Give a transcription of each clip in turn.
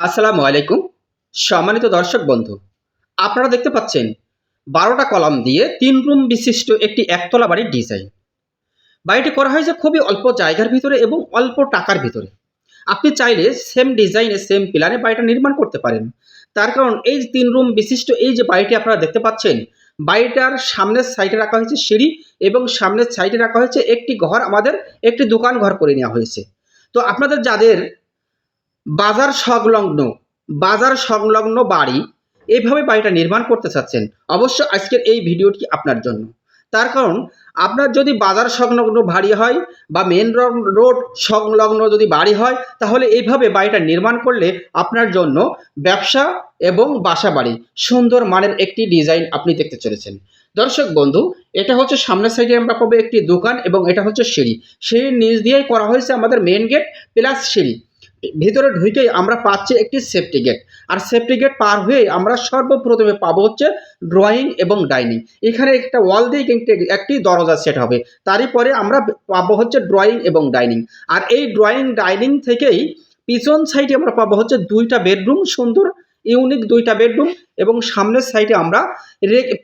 আসসালামু আলাইকুম। সম্মানিত দর্শক বন্ধু, আপনারা দেখতে পাচ্ছেন, বারোটা কলাম দিয়ে তিন রুম বিশিষ্ট একটি একতলা বাড়ির ডিজাইন। বাড়িটি করা হয়েছে খুবই অল্প জায়গার ভিতরে এবং অল্প টাকার ভিতরে। আপনি চাইলে সেম ডিজাইনে সেম প্ল্যানে বাড়িটা নির্মাণ করতে পারেন। তার কারণ এই তিন রুম বিশিষ্ট, এই যে বাড়িটি আপনারা দেখতে পাচ্ছেন, বাড়িটার সামনের সাইডে রাখা হয়েছে সিঁড়ি এবং সামনের সাইডে রাখা হয়েছে একটি ঘর, আমাদের একটি দোকান ঘর করে নেওয়া হয়েছে। তো আপনাদের যাদের বাজার সংলগ্ন বাজার সংলগ্ন বাড়ি এইভাবে বাড়িটা নির্মাণ করতে চাচ্ছেন। অবশ্য আজকের এই ভিডিওটি আপনার জন্য। তার কারণ, আপনার যদি বাজার সংলগ্ন বাড়ি হয় বা মেন রোড সংলগ্ন যদি বাড়ি হয়, তাহলে এইভাবে বাড়িটা নির্মাণ করলে আপনার জন্য ব্যবসা এবং বাসা বাড়ি সুন্দর মানের একটি ডিজাইন আপনি দেখতে চলেছেন। দর্শক বন্ধু, এটা হচ্ছে সামনের সাইডে আমরা পাবো একটি দোকান এবং এটা হচ্ছে সিঁড়ি। সিঁড়ির নিচ দিয়েই করা হয়েছে আমাদের মেন গেট প্লাস সিঁড়ি। ভিতরে ঢুকেই আমরা পাচ্ছি একটি সেফটি গেট আর সেফটি গেট পার হয়ে আমরা সর্বপ্রথমে পাবো হচ্ছে ড্রয়িং এবং ডাইনিং এখানে একটা ওয়াল দিয়ে কিন্তু একটি দরজা সেট হবে। তারই পরে আমরা পাবো হচ্ছে ড্রয়িং এবং ডাইনিং আর এই ড্রয়িং ডাইনিং থেকেই পিছন সাইডে আমরা পাবো হচ্ছে দুইটা বেডরুম সুন্দর ইউনিক দুইটা বেডরুম এবং সামনের সাইডে আমরা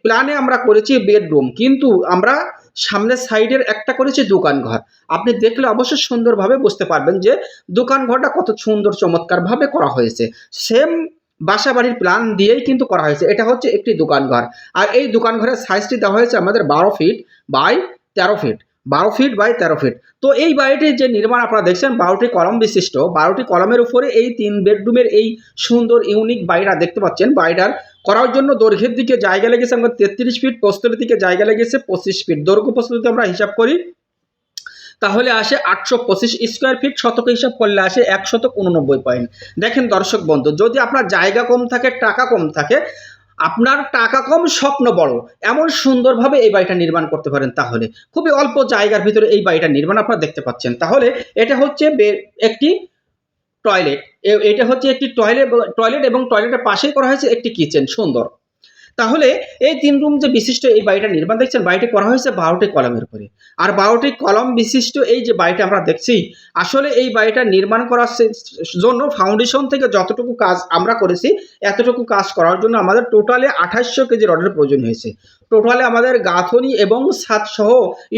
প্ল্যানে আমরা করেছি বেডরুম কিন্তু আমরা সামনের সাইডের একটা করেছে দোকান ঘর, আপনি দেখলে অবশ্যই সুন্দরভাবে বুঝতে পারবেন যে দোকান ঘরটা কত সুন্দর, চমৎকারভাবে করা হয়েছে। সেম বাসা বাড়ির প্ল্যান দিয়েই কিন্তু করা হয়েছে। এটা হচ্ছে একটি দোকান ঘর। আর এই দোকান ঘরের সাইজটি দেওয়া হয়েছে আমাদের বারো ফিট বাই তেরো ফিট বারো ফিট বাই তেরো ফিট তো এই বাড়িটির যে নির্মাণ আপনারা দেখছেন, বারোটি কলম বিশিষ্ট। বারোটি কলমের উপরে এই তিন বেডরুমের এই সুন্দর ইউনিক বাড়িটা দেখতে পাচ্ছেন। বাড়িটার করার জন্য দৈর্ঘ্যের দিকে জায়গা লেগেছে আমাদের তেত্রিশ ফিট প্রস্তরের দিকে জায়গা লেগেছে পঁচিশ ফিট দৈর্ঘ্য প্রস্তুত যদি আমরা হিসাব করি, তাহলে আসে আটশো পঁচিশ স্কোয়ার ফিট শতক হিসাব করলে আসে এক শতক উননব্বই পয়েন্ট দেখেন দর্শক বন্ধু, যদি আপনার জায়গা কম থাকে, টাকা কম থাকে, আপনার টাকা কম, স্বপ্ন বড়। এমন সুন্দরভাবে এই বাড়িটা নির্মাণ করতে পারেন তাহলে। খুবই অল্প জায়গার ভিতরে এই বাড়িটা নির্মাণ আপনারা দেখতে পাচ্ছেন। তাহলে এটা হচ্ছে একটি টয়লেট এটা হচ্ছে একটি টয়লেট টয়লেট এবং টয়লেটের পাশেই করা হয়েছে একটি কিচেন সুন্দর। তাহলে এই তিন রুম যে বিশিষ্ট এই বাড়িটা নির্মাণ দেখছেন, বাড়িটি করা হয়েছে বারোটি কলমের উপরে। আর বারোটি কলম বিশিষ্ট এই যে বাড়িটা আমরা দেখছি, আসলে এই বাড়িটা নির্মাণ করার জন্য ফাউন্ডেশন থেকে যতটুকু কাজ আমরা করেছি, এতটুকু কাজ করার জন্য আমাদের টোটালে আঠাশশো কেজি রডের প্রয়োজন হয়েছে। টোটালে আমাদের গাঁথনি এবং সাতসহ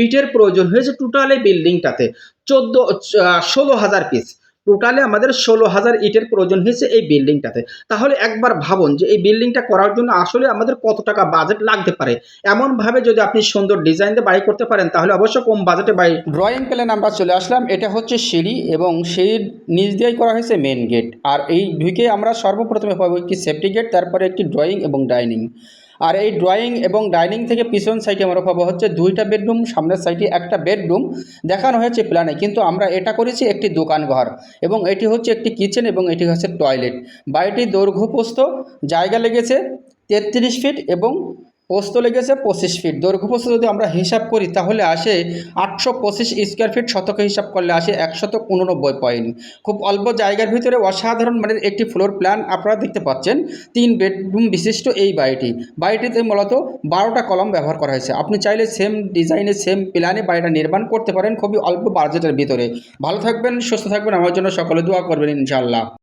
ইটের প্রয়োজন হয়েছে টোটালে বিল্ডিংটাতে চোদ্দ ষোলো হাজার পিস টোটালে আমাদের ষোলো হাজার ইটের প্রয়োজন হয়েছে এই বিল্ডিংটাতে। তাহলে একবার ভাবুন যে এই বিল্ডিংটা করার জন্য আসলে আমাদের কত টাকা বাজেট লাগতে পারে। এমনভাবে যদি আপনি সুন্দর ডিজাইন দিয়ে বাড়ি করতে পারেন, তাহলে অবশ্য কম বাজেটে বাড়ি ড্রয়িং প্ল্যান আমরা চলে আসলাম। এটা হচ্ছে সিঁড়ি এবং সিঁড়ির নিচ দিয়েই করা হয়েছে মেন গেট আর এই ঢুকে আমরা সর্বপ্রথমে পাবো একটি সেফটি গেট তারপরে একটি ড্রয়িং এবং ডাইনিং আর এই ড্রয়িং এবং ডাইনিং থেকে পিছন সাইডে আমরা পাবো হচ্ছে দুইটা বেডরুম সামনের সাইডে একটা বেডরুম দেখানো হয়েছে প্ল্যানে কিন্তু আমরা এটা করেছি একটি দোকান ঘর এবং এটি হচ্ছে একটি কিচেন এবং এটি হচ্ছে টয়লেট বাড়িটি দৈর্ঘ্যপ্রস্ত জায়গা লেগেছে তেত্রিশ ফিট এবং পোস্ত লেগেছে পঁচিশ ফিট দৈর্ঘ্য পোস্ত যদি আমরা হিসাব করি, তাহলে আসে আটশো পঁচিশ স্কোয়ার ফিট শতকে হিসাব করলে আসে একশত উননব্বই পয়েন্ট খুব অল্প জায়গার ভিতরে অসাধারণ মানের একটি ফ্লোর প্ল্যান আপনারা দেখতে পাচ্ছেন। তিন বেডরুম বিশিষ্ট এই বাড়িটি। বাড়িটিতে মূলত বারোটা কলম ব্যবহার করা হয়েছে। আপনি চাইলে সেম ডিজাইনে সেম প্ল্যানে বাড়িটা নির্মাণ করতে পারেন খুবই অল্প বাজেটের ভিতরে। ভালো থাকবেন, সুস্থ থাকবেন। আমার জন্য সকলে দোয়া করবেন ইনশাল্লাহ